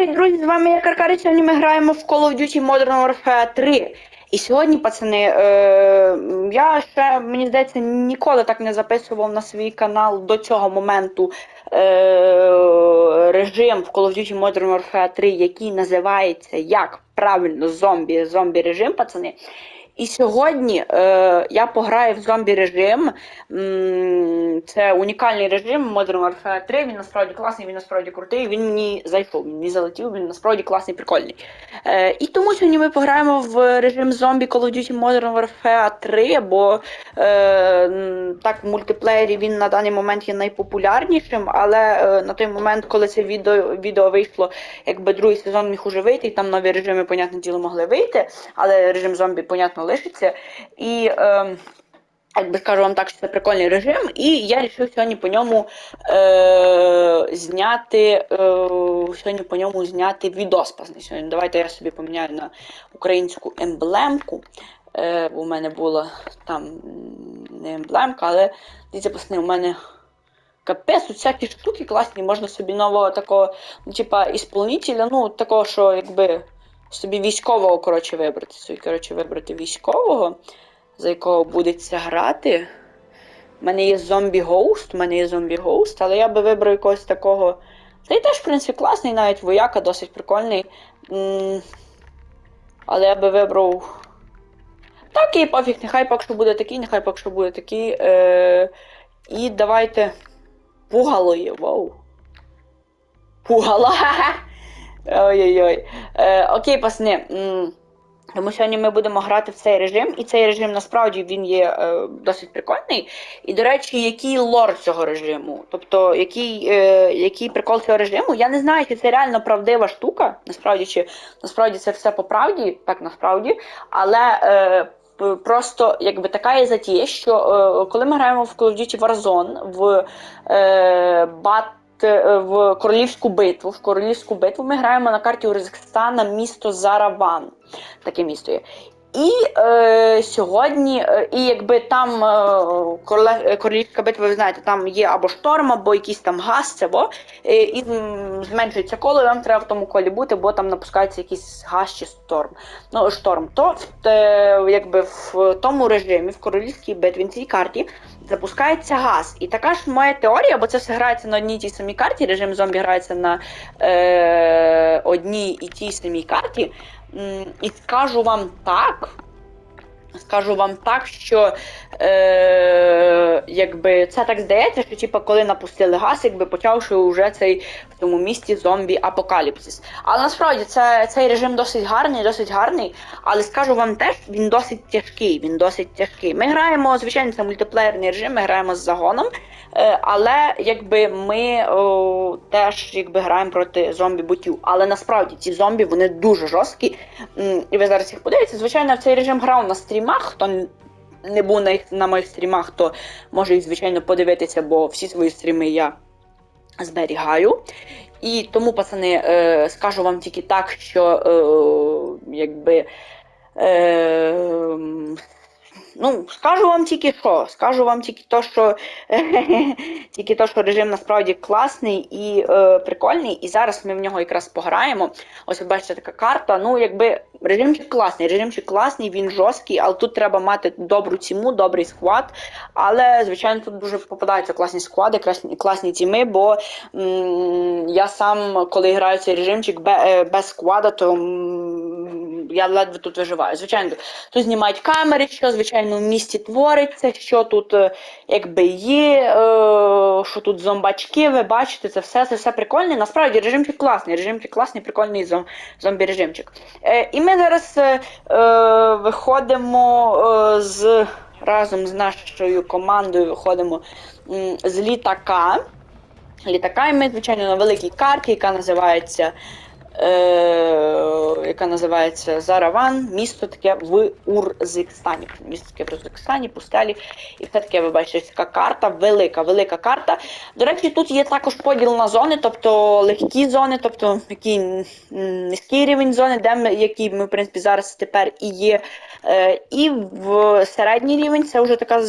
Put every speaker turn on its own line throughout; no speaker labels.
привіт, друзі! З вами я Каркари, Сьогодні ми граємо в Call of Duty Modern Warfare 3. І сьогодні, пацани, е, я ще, мені здається, ніколи так не записував на свій канал до цього моменту е, режим в Call of Duty Modern Warfare 3, який називається як правильно зомбі, зомбі режим, пацани. І сьогодні е, я пограю в зомбі режим. Це унікальний режим Modern Warfare 3. Він насправді класний, він насправді крутий. Він мені зайшов, він мені залетів, він насправді класний, прикольний. Е, і тому сьогодні ми пограємо в режим зомбі Call of Duty Modern Warfare 3, бо е, так в мультиплеєрі він на даний момент є найпопулярнішим, але е, на той момент, коли це відео, відео вийшло, якби другий сезон міг уже вийти, і там нові режими, понятне діло, могли вийти, але режим зомбі, понятно, лишиться. І е, як скажу вам так, що це прикольний режим, і я вирішив сьогодні по ньому е, зняти е, сьогодні по ньому зняти відос. Сьогодні давайте я собі поміняю на українську емблемку. Е, бо у мене була там не емблемка, але дивіться, пацани, у мене капець, тут всякі штуки класні, можна собі нового такого, ну, типа, ісполнителя, ну, такого, що якби собі військового, коротше, вибрати. Собі, коротше, вибрати військового, за якого будеться грати. У мене є зомбі гоуст, у мене є зомбі гоуст, але я би вибрав якогось такого. Та й теж, в принципі, класний, навіть вояка досить прикольний. М, Але я би вибрав. Та окей, пофіг, нехай поки що буде такий, нехай поки що буде такий. Е... І давайте. Пугало є, вау. Пугало. Ой-ой-ой. Е, окей, пасни. Тому сьогодні ми будемо грати в цей режим, і цей режим насправді він є е, досить прикольний. І, до речі, який лор цього режиму? Тобто, який, е, який прикол цього режиму? Я не знаю, чи це реально правдива штука. Насправді, чи насправді це все по правді, так насправді. Але е, просто якби така є затія, що е, коли ми граємо в Call of Duty Warzone в е, бат в королівську битву. В королівську битву ми граємо на карті Уризкстана місто Зараван. Таке місто є. І е, сьогодні, е, і якби там е, е, королівська битва, ви знаєте, там є або шторм, або якийсь там газ, це бо, е, і зменшується коло, вам треба в тому колі бути, бо там напускається якийсь газ чи шторм. Ну, шторм. То в, те, якби в тому режимі, в королівській битві, на цій карті, запускається газ. І така ж моя теорія, бо це все грається на одній і тій самій карті. Режим зомбі грається на е, одній і тій самій карті. І скажу вам так. Скажу вам так, що е, якби це так здається, що типу, коли напустили газ, якби почавши вже цей в цьому місті зомбі-апокаліпсис. Але насправді це, цей режим досить гарний, досить гарний. Але скажу вам теж, він досить тяжкий. Він досить тяжкий. Ми граємо, звичайно, це мультиплеєрний режим, ми граємо з загоном. Е, але якби ми о, теж якби граємо проти зомбі-ботів. Але насправді ці зомбі вони дуже жорсткі. І ви зараз їх подивитеся. Звичайно, в цей режим грав на стрімах. Хто не був на, на моїх стрімах, то може їх, звичайно, подивитися, бо всі свої стріми я зберігаю. І тому, пацани, е, скажу вам тільки так, що е, якби. Е, Ну, скажу вам тільки що. Скажу вам тільки то, що тільки то, що режим насправді класний і е, прикольний. І зараз ми в нього якраз пограємо. Ось ви бачите така карта. Ну, якби режимчик класний, режимчик класний, він жорсткий, але тут треба мати добру тіму, добрий склад. Але, звичайно, тут дуже попадаються класні склади, класні, класні тіми, бо м, я сам, коли граю цей режимчик е, без склада, то м, я ледве тут виживаю. Звичайно, тут знімають камери, що звичайно в місті твориться, що тут е, якби є, е, що тут зомбачки, ви бачите, це все, це все прикольне. Насправді режимчик класний, режимчик класний, прикольний зом, зомбі-режимчик. Е, і ми зараз виходимо з разом з нашою командою виходимо з літака. Літака, і ми, звичайно, на великій карті, яка називається яка називається Зараван, місто таке в Урзикстані. Місто таке в Урзикстані, пустелі. І все таке, ви бачите, така карта, велика, велика карта. До речі, тут є також поділ на зони, тобто легкі зони, тобто який низький рівень зони, де ми, які ми, в принципі, зараз тепер і є. Е, і в середній рівень це вже така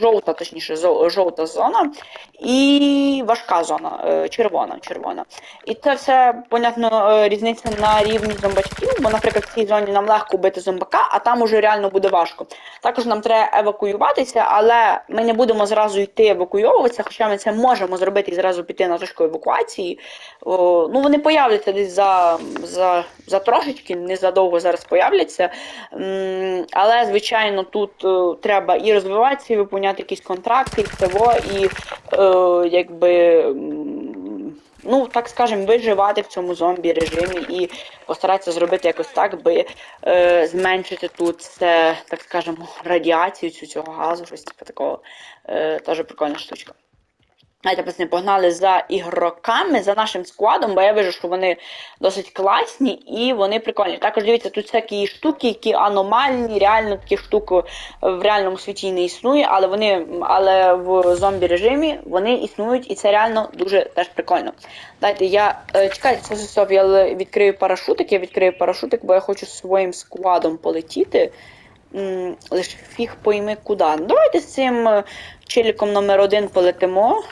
жовта, точніше, жовта зона і важка зона, е, червона, червона. І це все понятно, е, різниця на рівні зомбачків, бо, наприклад, в цій зоні нам легко бити зомбака, а там уже реально буде важко. Також нам треба евакуюватися, але ми не будемо зразу йти евакуйовуватися, хоча ми це можемо зробити і зразу піти на точку евакуації. О, ну, вони появляться десь за, за, за трошечки, не задовго зараз появляться. Але, звичайно, тут е, треба і розвиватися, і виповняти якісь контракти, і всього, і е, якби. Ну, так скажемо, виживати в цьому зомбі режимі і постаратися зробити якось так, би е, зменшити тут це, так скажемо, радіацію цю цього газу, щось типу такого. Е, теж прикольна штучка. Давайте пацани, погнали за ігроками, за нашим складом, бо я вижу, що вони досить класні і вони прикольні. Також дивіться, тут всякі штуки, які аномальні, реально такі штуки в реальному світі не існує, але вони, але в зомбі режимі вони існують, і це реально дуже теж прикольно. Дайте я. е, Чекайте, все, все, я відкрию парашутик, я відкрию парашутик, бо я хочу своїм складом полетіти. Лише фіг пойми куди. Давайте з цим е, челіком номер один полетимо.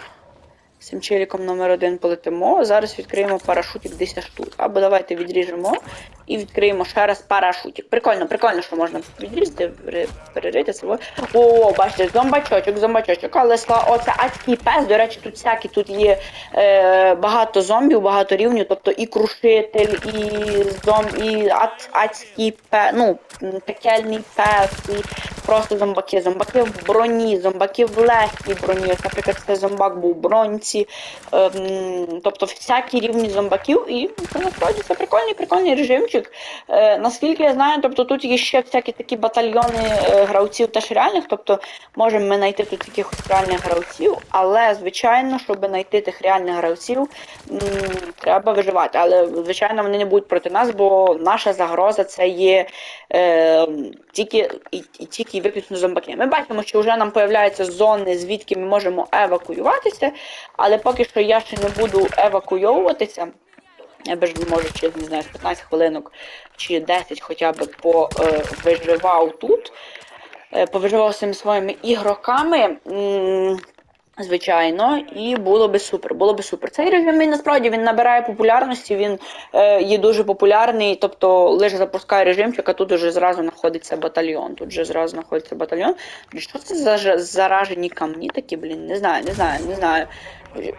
Цим челіком номер один полетимо. Зараз відкриємо парашутик 10 штук. Або давайте відріжемо і відкриємо ще раз парашутик. Прикольно, прикольно, що можна відрізати, перерити себе. О, бачите, зомбачочок, зомбачочок. Але сла, оце адський пес. До речі, тут всякі тут є е, багато зомбів, багато рівнів, тобто і крушитель, і зом, і ад, адський пес, ну, пекельний пес, і просто зомбаки. Зомбаки в броні, зомбаки в легкій броні. Ось, наприклад, це зомбак був в бронці. Ем, тобто всякі рівні зомбаків, і це насправді це прикольний, прикольний режимчик. Е, наскільки я знаю, тобто тут є ще всякі такі батальйони е, гравців теж реальних, тобто можемо ми знайти тут якихось реальних гравців, але звичайно, щоб знайти тих реальних гравців, м, треба виживати. Але звичайно вони не будуть проти нас, бо наша загроза це є е, тільки і, і тільки і виключно зомбаки. Ми бачимо, що вже нам появляються зони, звідки ми можемо евакуюватися, але поки що я ще не буду евакуйовуватися. Я би ж може через не знаю, 15 хвилинок чи 10 хоча б повиживав тут. Е, Повиживав своїми ігроками. Звичайно, і було би супер. Було би супер. Цей режим він насправді він набирає популярності, він е, є дуже популярний. Тобто лише запускає режимчик, а тут уже зразу знаходиться батальйон. Тут вже зразу знаходиться батальйон. Що це за заражені камні такі, блін? Не знаю, не знаю, не знаю.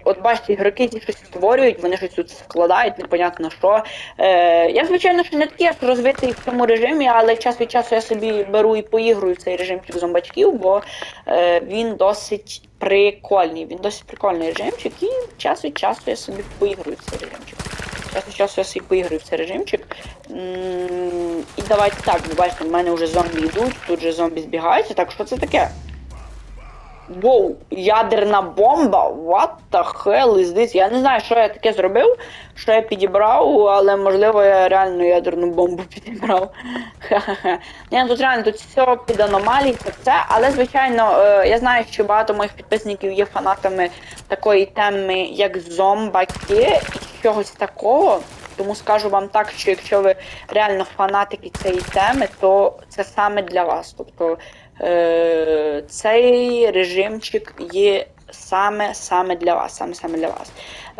От бачите, ігроки ці щось створюють, вони щось тут складають, непонятно що. Е, я, звичайно, що не такий аж розвитий в цьому режимі, але час від часу я собі беру і поігрую цей режимчик зомбачків, бо е, він досить прикольний. Він досить прикольний режимчик, і час від часу я собі поігрую цей режимчик. Час від часу я собі поіграю в цей режимчик. М, І давайте так, ви бачите, в мене вже зомбі йдуть, тут же зомбі збігаються, так що це таке? Воу, ядерна бомба? What the hell is this? Я не знаю, що я таке зробив, що я підібрав, але можливо я реально ядерну бомбу підібрав. Ха-ха-ха. Ні, ну тут реально тут все під аномалії, це все. Але звичайно, е, я знаю, що багато моїх підписників є фанатами такої теми, як зомбаки і чогось такого. Тому скажу вам так, що якщо ви реально фанатики цієї теми, то це саме для вас. Тобто е, цей режимчик є саме саме для вас. Саме саме для вас.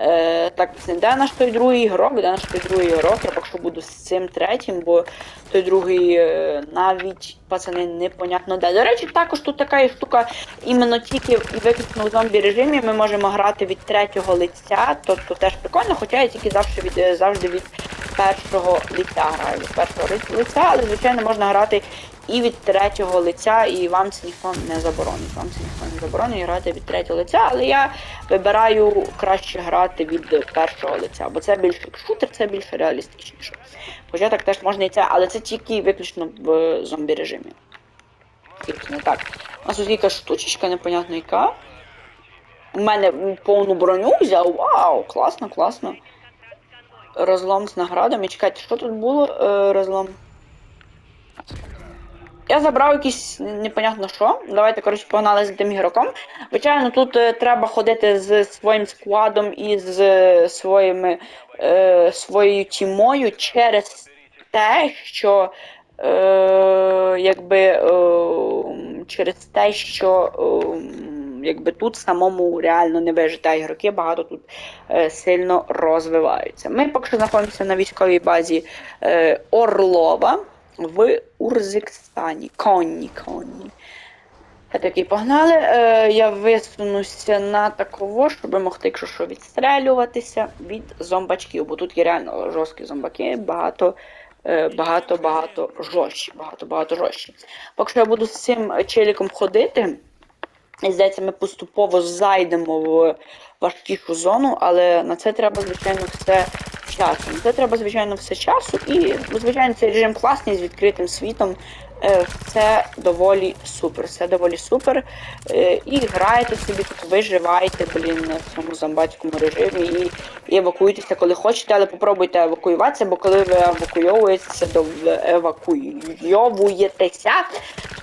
Е, так, де наш той другий ігрок? Де наш той другий ігрок? Я поки що буду з цим третім, бо той другий е, навіть пацани непонятно де. До речі, також тут така штука, іменно тільки виключно в зомбі режимі ми можемо грати від третього лиця, тобто теж прикольно, хоча я тільки завжди від е, завжди від першого лиця граю. Від першого лиця, але звичайно можна грати і від третього лиця, і вам це ніхто не заборонить. Вам це ніхто не заборонить грати від третього лиця, але я вибираю краще грати від першого лиця, бо це більше шутер, це більше реалістичніше. Хоча так теж можна і це, але це тільки виключно в зомбі режимі. Тільки не так. У нас тут якась штучечка, непонятно яка. У мене повну броню взяв. Вау, класно, класно. Розлом з наградами. Чекайте, що тут було? Е, розлом. Я забрав якийсь непонятно що. Давайте, коротше, погнали за тим ігроком. Звичайно, тут е, треба ходити з своїм складом і з е, своїми, е, своєю тімою через те, що е, якби е, через те, що е, якби тут самому реально не вижити, а ігроки багато тут е, сильно розвиваються. Ми поки що знаходимося на військовій базі е, Орлова в Урзикстані. Конні, конні. Я такий погнали. Е, я висунуся на таково, щоб могти, якщо що, відстрелюватися від зомбачків, бо тут є реально жорсткі зомбаки, багато. е, Багато, багато жорстчі, багато, багато жорстчі. Поки що я буду з цим челіком ходити. І здається, ми поступово зайдемо в важкішу зону, але на це треба, звичайно, все часу. На це треба, звичайно, все часу. І, звичайно, цей режим класний з відкритим світом. Е, Це доволі супер. Це доволі супер. Е, І граєте собі тут, виживаєте, блін, в цьому зомбатському режимі і, і евакуюєтеся, коли хочете, але попробуйте евакуюватися, бо коли ви евакуйовуєтеся, евакуйовуєтеся,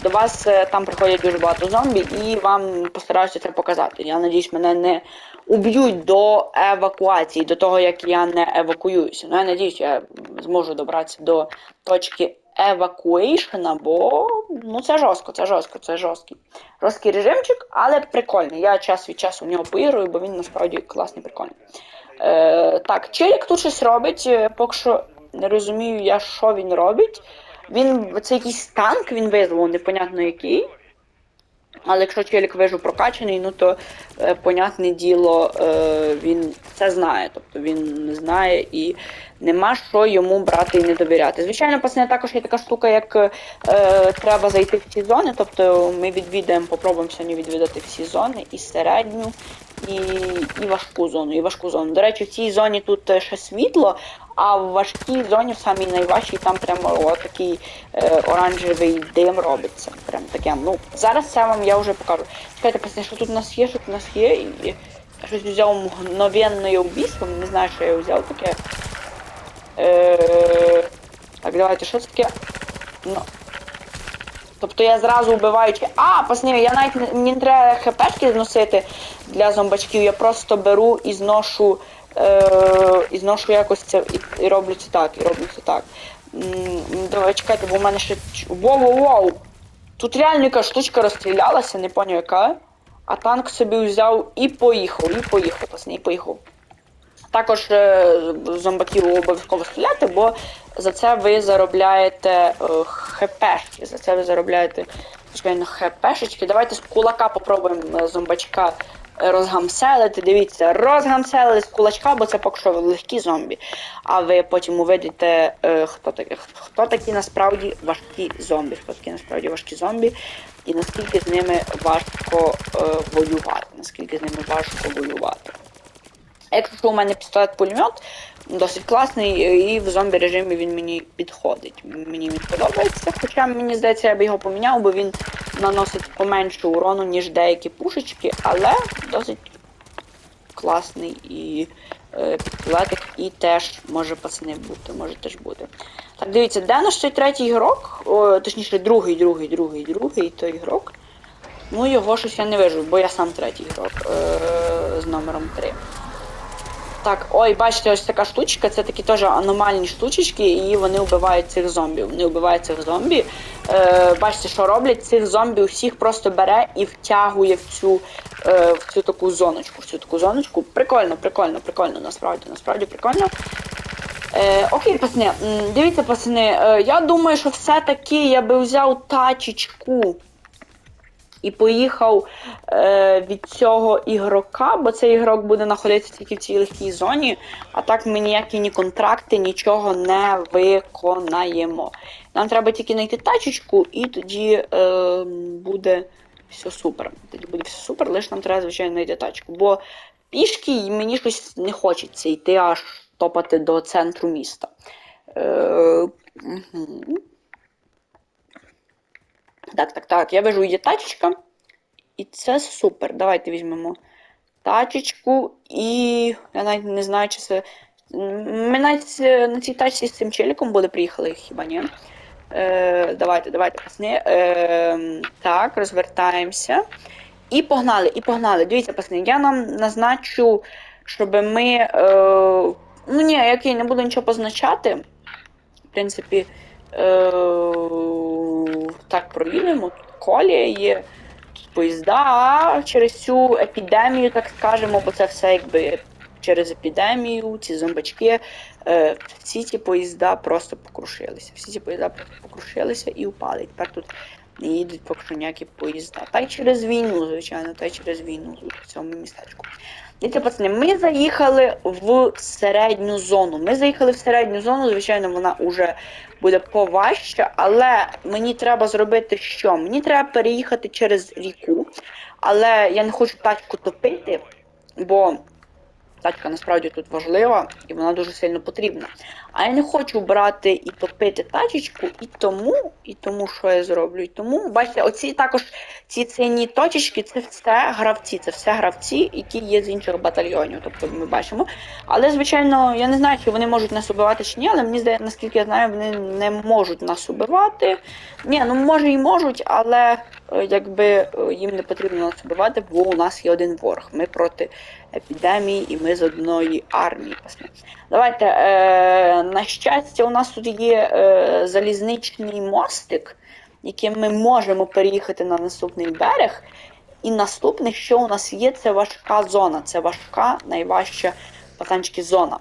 до вас е, там приходять дуже багато зомбі, і вам постараюся це показати. Я надіюсь, мене не уб'ють до евакуації, до того як я не евакуююся. Ну я надіюсь, я зможу добратися до точки евакуейшена, бо ну це жорстко, це жорстко, це жорсткий. Жорсткий режимчик, але прикольний. Я час від часу в нього поіграю, бо він насправді класний, прикольний. Е, так, Челік тут щось робить, е, поки що не розумію я, що він робить. Він це якийсь танк, він визвав, непонятно який. Але якщо челік вижу прокачаний, ну то е, понятне діло, е, він це знає. Тобто він не знає і нема що йому брати і не довіряти. Звичайно, пацани, також є така штука, як е, треба зайти в ці зони. Тобто ми відвідаємо, попробуємо сьогодні відвідати всі зони, і середню, і, і важку зону, і важку зону. До речі, в цій зоні тут е, ще світло, а в важкій зоні, в самій найважчій, там прямо отакий е, оранжевий дим робиться. Прям таке. Ну, зараз це вам я вже покажу. Чекайте, пацани, що тут у нас є, що тут у нас є. І щось взяв мгновенне убійство, не знаю, що я взяв таке. Е, так, давайте, що це таке? Ну. Тобто я зразу вбиваючи. А, пацани, я навіть не- не треба хпшки зносити для зомбачків, я просто беру і зношу. Е, і зношу якось це і, роблю це так, і роблю це так. Давай чекайте, бо в мене ще. Воу-воу-воу! Тут реально якась штучка розстрілялася, не поняв яка. А танк собі взяв і поїхав, і поїхав, пацани, і поїхав. Також е, зомбаків обов'язково стріляти, бо за це ви заробляєте е, хпшки. За це ви заробляєте звичайно хпшечки. Давайте з кулака попробуємо зомбачка розгамселити. Дивіться, розгамселили з кулачка, бо це поки що легкі зомбі. А ви потім увидите, е, хто, такі, хто такі насправді важкі зомбі. Хто такі насправді важкі зомбі, і наскільки з ними важко е, воювати. Наскільки з ними важко воювати. Якщо у мене пістолет-пулемет, досить класний, і в зомбі режимі він мені підходить. Мені він подобається. Хоча мені здається, я б його поміняв, бо він наносить поменше урону, ніж деякі пушечки, але досить класний і е, і теж може пацани бути, може теж бути. Так, дивіться, де наш цей третій ігрок? О, точніше, другий, другий, другий, другий той ігрок. Ну, його щось я не вижу, бо я сам третій ігрок е- з номером 3. Так, ой, бачите, ось така штучка, це такі теж аномальні штучечки, і вони вбивають цих зомбі. Вони вбивають цих зомбі. Е, бачите, що роблять? Цих зомбі усіх просто бере і втягує в цю, е, в цю таку зоночку. В цю таку зоночку. Прикольно, прикольно, прикольно, насправді, насправді прикольно. Е, окей, пацани, дивіться, пацани, е, я думаю, що все-таки я би взяв тачечку і поїхав е, від цього ігрока, бо цей ігрок буде знаходитися тільки в цій легкій зоні, а так ми ніякі ні контракти, нічого не виконаємо. Нам треба тільки знайти тачечку, і тоді е, буде все супер. Тоді буде все супер, лише нам треба, звичайно, знайти тачку. Бо пішки мені щось не хочеться йти аж топати до центру міста. Е. Так, так, так. Я вижу, є тачечка. І це супер. Давайте візьмемо тачечку і. Я навіть не знаю, чи це. Ми навіть е, на цій тачці з цим челіком були приїхали, хіба ні? Е, давайте, давайте, пацани. Е, так, розвертаємося. І погнали, і погнали. Дивіться, пацани, я нам назначу, щоб ми. Е, ну ні, який не буду нічого позначати. В принципі. Е, так, проїдемо. Колія є. поїзда, а через цю епідемію, так скажемо, бо це все якби через епідемію, ці зомбачки, е, всі ці поїзда просто покрушилися. Всі ці поїзда просто покрушилися і упали. Тепер тут не їдуть поки що ніякі поїзда. Та й через війну, звичайно, та й через війну в цьому містечку. Дивіться, пацани, ми заїхали в середню зону. Ми заїхали в середню зону, звичайно, вона вже буде поважче, але мені треба зробити що? Мені треба переїхати через ріку, але я не хочу тачку топити, бо тачка насправді тут важлива і вона дуже сильно потрібна. А я не хочу брати і топити тачечку, і тому, і тому, що я зроблю. І тому, бачите, оці також ці сині точечки, це все гравці, це все гравці, які є з інших батальйонів. Тобто ми бачимо. Але, звичайно, я не знаю, чи вони можуть нас убивати чи ні, але мені здається, наскільки я знаю, вони не можуть нас убивати. Ні, ну може і можуть, але якби е, їм не потрібно нас убивати, бо у нас є один ворог. Ми проти епідемії і ми з одної армії. Давайте, е, на щастя, у нас тут є е, залізничний мостик, яким ми можемо переїхати на наступний берег. І наступне, що у нас є, це важка зона. Це важка, найважча пацанчики зона.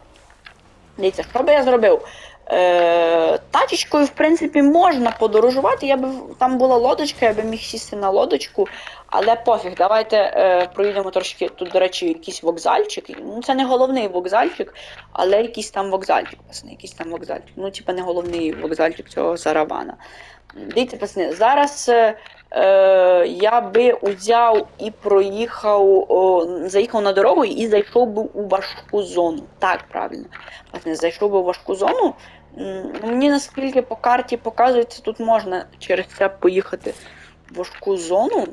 Дивіться, що би я зробив? Е, тачечкою, в принципі, можна подорожувати. Я би там була лодочка, я би міг сісти на лодочку, але пофіг, давайте е, проїдемо трошки. Тут, до речі, якийсь вокзальчик. Ну, це не головний вокзальчик, але якийсь там вокзальчик, пацани, якийсь там вокзальчик. Ну, типа не головний вокзальчик цього Заравана. Дивіться, пацани, зараз е, е, я би узяв і проїхав, о, заїхав на дорогу і зайшов би у важку зону. Так, правильно. Пацани, зайшов би у важку зону. Мені наскільки по карті показується, тут можна через це поїхати в важку зону.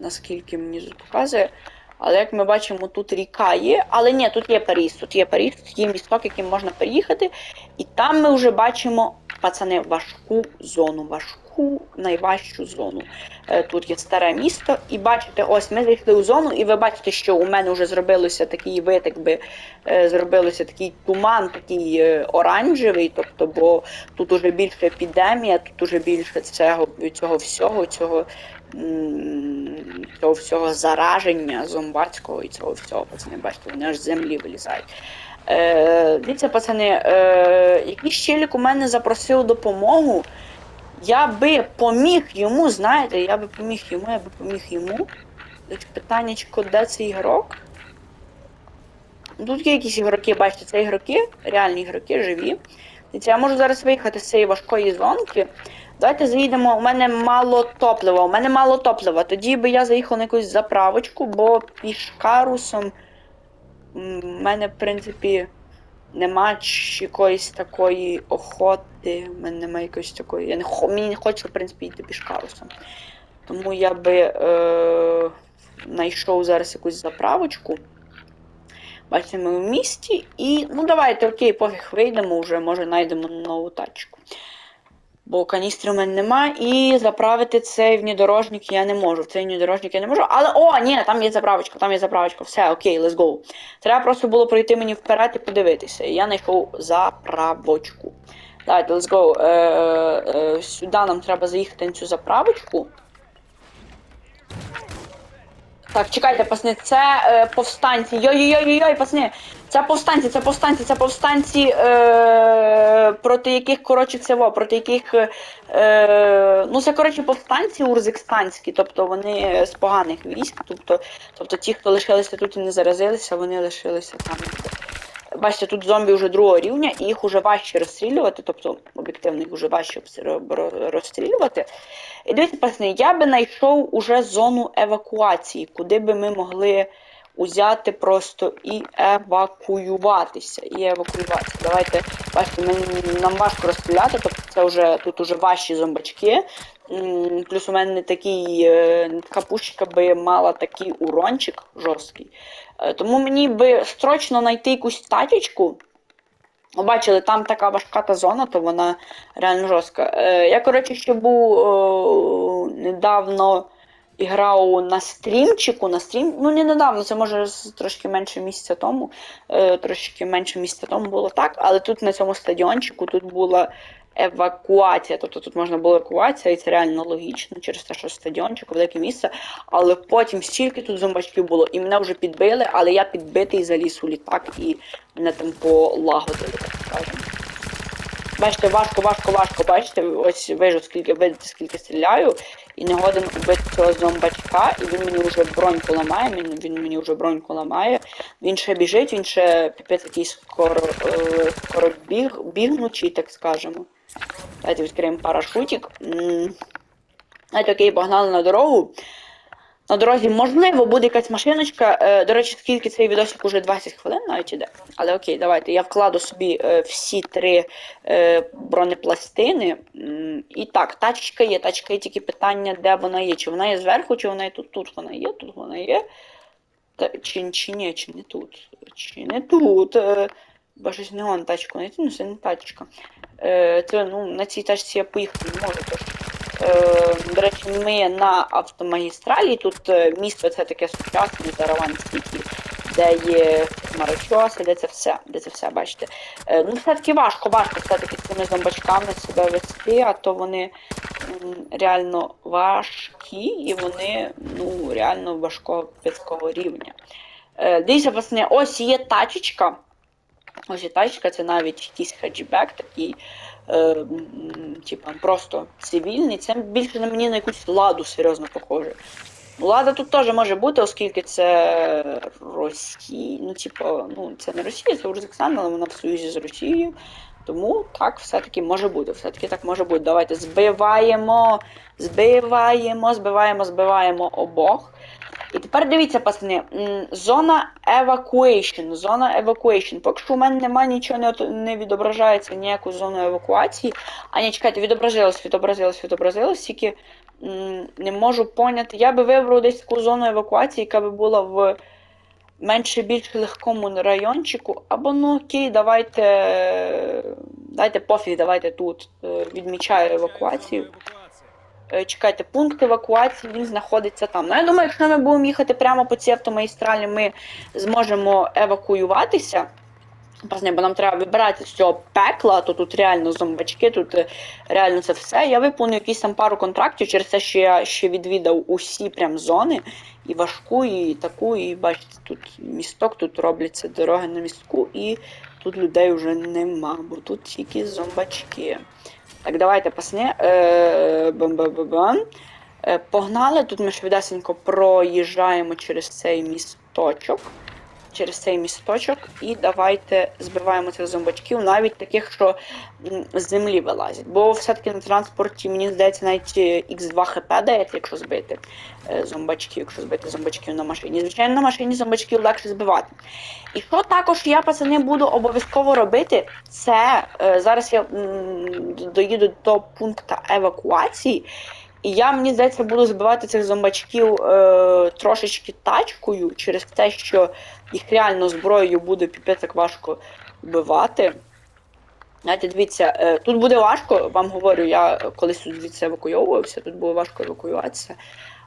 Наскільки мені тут показує. Але як ми бачимо, тут ріка є. Але ні, тут є переїзд, тут є переїзд, тут є місток, яким можна переїхати. І там ми вже бачимо, пацани, важку зону, важку, найважчу зону. Е, Тут є старе місто, і бачите, ось ми зайшли у зону, і ви бачите, що у мене вже зробилося такий вид, якби е, зробилося такий туман, такий е, оранжевий, тобто, бо тут уже більше епідемія, тут уже більше цього, цього всього, цього, цього всього зараження зомбацького і цього всього, пацани, бачите, вони аж землі вилізають. Е, дивіться, пацани, е, якийсь челік у мене запросив допомогу. Я би поміг йому, знаєте, я би поміг йому, я би поміг йому. Питаннячко, де цей ігрок? Тут є якісь ігроки, бачите, це ігроки, реальні ігроки, живі. Дивіться, я можу зараз виїхати з цієї важкої зонки. Давайте заїдемо. У мене мало топлива. У мене мало топлива. Тоді би я заїхав на якусь заправочку, бо пішкарусом в мене, в принципі, нема якоїсь такої охоти. У мене немає якоїсь такої. Я не хо... Мені не хочеться, в принципі, йти пішкарусом. Тому я би е... знайшов зараз якусь заправочку. Бачите, ми в місті і. Ну давайте, окей, пофіг вийдемо вже, може знайдемо нову тачку. Бо каністри в мене нема, і заправити цей внедорожник я не можу. Цей внедорожник я не можу. Але о, ні, там є заправочка, там є заправочка. Все, окей, let's go. Треба просто було пройти мені вперед і подивитися. Я знайшов заправочку. Давайте, let's go. Е, е, сюди нам треба заїхати на цю заправочку. Так, чекайте, пацани, це е, повстанці. Йой-йой-йой-йой, пацани. Це повстанці, це повстанці, це повстанці, е, проти яких, коротше, во, проти яких. Е, ну, це, коротше, повстанці урзикстанські, тобто вони з поганих військ. Тобто, тобто ті, хто лишилися тут і не заразилися, вони лишилися там. Бачите, тут зомбі вже другого рівня, і їх вже важче розстрілювати, тобто об'єктивно їх вже важче розстрілювати. І дивіться, пацани, я би знайшов уже зону евакуації, куди би ми могли узяти просто і евакуюватися. І евакуюватися. Давайте, бачите, нам важко розстріляти, тобто це вже тут уже важчі зомбачки. Плюс у мене такий е, така пушка би мала такий урончик жорсткий. Е, Тому мені би строчно знайти якусь тачечку. Бачили, там така важка та зона, то вона реально жорстка. Е, я, коротше, ще був недавно і грав на стрімчику, на стрім. Ну, не недавно, це може трошки менше місяця тому. Е, трошки менше місяця тому було так, але тут на цьому стадіончику тут була евакуація. Тобто тут можна було евакуація, і це реально логічно через те, що стадіончик, велике місце. Але потім стільки тут зомбачків було, і мене вже підбили, але я підбитий заліз у літак і мене там полагодили, так скажемо. Бачите, важко, важко, важко, бачите, ось вижу, скільки видите, скільки стріляю, і не годен убити цього зомбачка, і він мені вже броньку ламає, він, він мені вже броньку ламає. Він ще біжить, він ще піпець такий скоро, е, скоро біг, бігнучий, так скажемо. Давайте відкриємо парашутик. Знаєте, окей, погнали на дорогу. На дорозі, можливо, буде якась машиночка. Е, до речі, скільки цей відосик уже 20 хвилин навіть іде. Але окей, давайте. Я вкладу собі е, всі три е, бронепластини. І так, тачка є, тачка є тільки питання, де вона є. Чи вона є зверху, чи вона є тут. Тут вона є, тут вона є. Та, чи, чи ні, чи не тут. Чи не тут. Бо щось не вон тачку знайти, ну це не тачка. Це, ну, на цій тачці я поїхати не можу. Тож. Е, До речі, ми на автомагістралі. Тут е, місто це таке сучасне, зараван стільки, де є марочоси, де це все, де це все, бачите. Е, Ну, все-таки важко, важко все-таки з цими зомбачками себе вести, а то вони реально важкі і вони ну, реально важкого піцького рівня. Дивіться, власне, ось є тачечка. Ось і тачка, це навіть якийсь хеджбек такий, е, типа просто цивільний. Це більше на мені на якусь ладу серйозно похоже. Лада тут теж може бути, оскільки це Росія. Ну, типа, ну, це не Росія, це Урзакстан, але вона в союзі з Росією. Тому так, все-таки може бути. Все-таки так може бути. Давайте збиваємо, збиваємо, збиваємо, збиваємо обох. І тепер дивіться, пацани, зона evacuation, зона evacuation. Поки що у мене немає нічого не, не відображається ніяку зону евакуації. А ні, чекайте, відобразилось, відобразилось, відобразилось, тільки не можу поняти. Я би вибрав десь таку зону евакуації, яка би була в менше більш легкому райончику. Або ну окей, давайте. Дайте пофіг, давайте тут е, відмічаю евакуацію. Е, Чекайте, пункт евакуації він знаходиться там. Ну, я думаю, якщо ми будемо їхати прямо по цій автомагістралі, ми зможемо евакуюватися. Пасне, бо нам треба вибирати з цього пекла, то тут реально зомбачки, тут е, реально це все. Я виповню якісь там пару контрактів через те, що я ще відвідав усі прям зони. І важку, і таку, і бачите, тут місток, тут робляться дороги на містку, і тут людей вже нема, бо тут тільки зомбачки. Так, давайте пасне. Е, Погнали. Тут ми швидесенько проїжджаємо через цей місточок. Через цей місточок. І давайте збиваємо цих зомбачків, навіть таких, що з землі вилазять. Бо все-таки на транспорті, мені здається, навіть X2 хп дається, якщо збити е, зомбачків, якщо збити зомбачків на машині. Звичайно, на машині зомбачків легше збивати. І що також я, пацани, буду обов'язково робити, це е, зараз я доїду до пункту евакуації, і я, мені здається, буду збивати цих зомбачків е, трошечки тачкою через те, що їх реально зброєю буде піпець важко вбивати. Знаєте, дивіться, е, тут буде важко, вам говорю, я колись тут звідси евакуйовувався, тут було важко евакуюватися.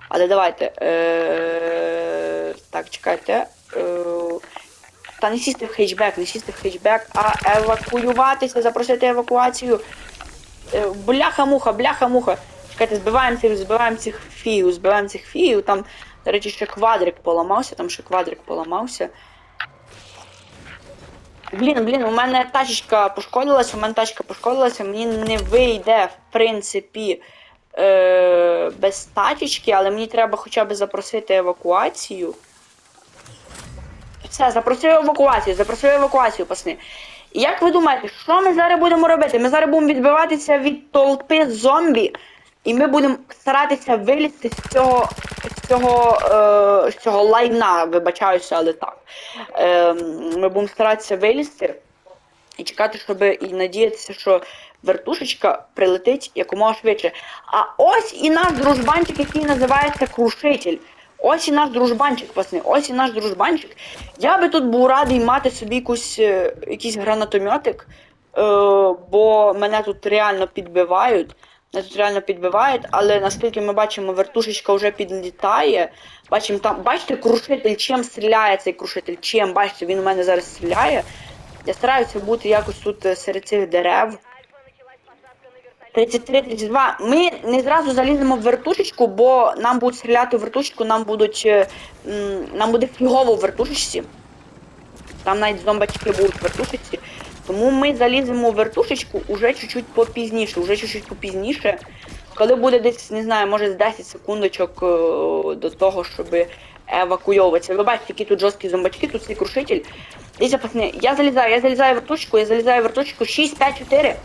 Але давайте. Е, так, чекайте. Е, та не сісти в хейчбек, не сісти в хейчбек, а евакуюватися, запросити евакуацію. Е, бляха-муха, бляха-муха. Чекайте, збиваємо цих, збиваємо цих фігів, збиваємо цих фігів. Там, до речі, ще квадрик поламався, там ще квадрик поламався. Блін, блін, у мене тачечка пошкодилася, у мене тачка пошкодилася, мені не вийде, в принципі, е, без тачечки, але мені треба хоча б запросити евакуацію. Все, запросив евакуацію, запросив евакуацію, пасни. Як ви думаєте, що ми зараз будемо робити? Ми зараз будемо відбиватися від толпи зомбі, і ми будемо старатися вилізти з цього, з цього, е, з цього лайна, вибачаюся, але так. Е, ми будемо старатися вилізти і чекати, щоб і надіятися, що вертушечка прилетить якомога швидше. А ось і наш дружбанчик, який називається Крушитель. Ось і наш дружбанчик, пасни, ось і наш дружбанчик. Я би тут був радий мати собі якусь, е, якийсь гранатометик, е, бо мене тут реально підбивають. Тут реально підбивають, але наскільки ми бачимо, вертушечка вже підлітає. Бачимо там, бачите, крушитель, чим стріляє цей крушитель, чим, бачите, він у мене зараз стріляє. Я стараюся бути якось тут е, серед цих дерев. 33, 32. Ми не зразу заліземо в вертушечку, бо нам будуть стріляти в вертушечку, нам будуть. е, Нам буде фігово в вертушечці. Там навіть зомбачки будуть в вертушечці. Тому ми заліземо в вертушечку уже чуть-чуть попізніше, уже чуть-чуть попізніше. Коли буде десь, не знаю, може з 10 секундочок е, до того, щоб евакуйовуватися. Ви бачите, які тут жорсткі зомбачки, тут цей крушитель. Дивіться, пацани, я залізаю, я залізаю в вертушечку, я залізаю в вертушечку 6, 5, 4,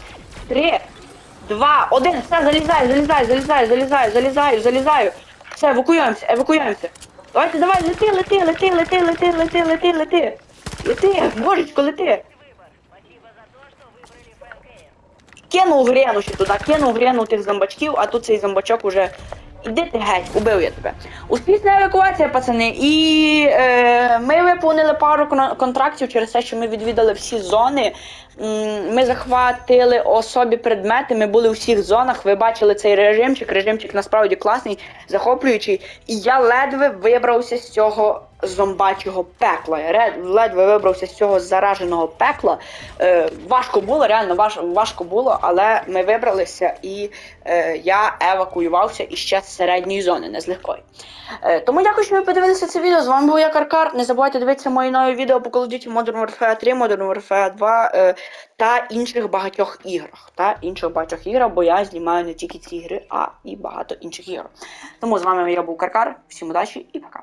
3, 2, 1, все, залізаю, залізаю, залізаю, залізаю, залізаю, залізаю. Все, евакуюємося, евакуюємося. Давайте, давай, лети, лети, лети, лети, лети, лети, лети, лети. Лети, божечко, лети. Кинув грену ще туди, кинув грену тих зомбачків, а тут цей зомбачок уже. Іди ти геть, убив я тебе. Успішна евакуація, пацани. І е, ми виповнили пару контрактів через те, що ми відвідали всі зони. Ми захватили особі предмети, ми були у всіх зонах. Ви бачили цей режимчик. Режимчик насправді класний, захоплюючий. І я ледве вибрався з цього зомбачого пекла. Я ледве вибрався з цього зараженого пекла. Е, важко було, реально важ, важко було, але ми вибралися і е, я евакуювався іще з середньої зони, не з легкої. Е, тому дякую, що ви подивилися це відео. З вами був я Каркар. Не забувайте дивитися мої нові відео по Call of Duty Modern Warfare 3, Modern Warfare 2 е, та інших багатьох іграх. Та інших багатьох іграх, бо я знімаю не тільки ці ігри, а і багато інших ігор. Тому з вами я був Каркар. Всім удачі і пока.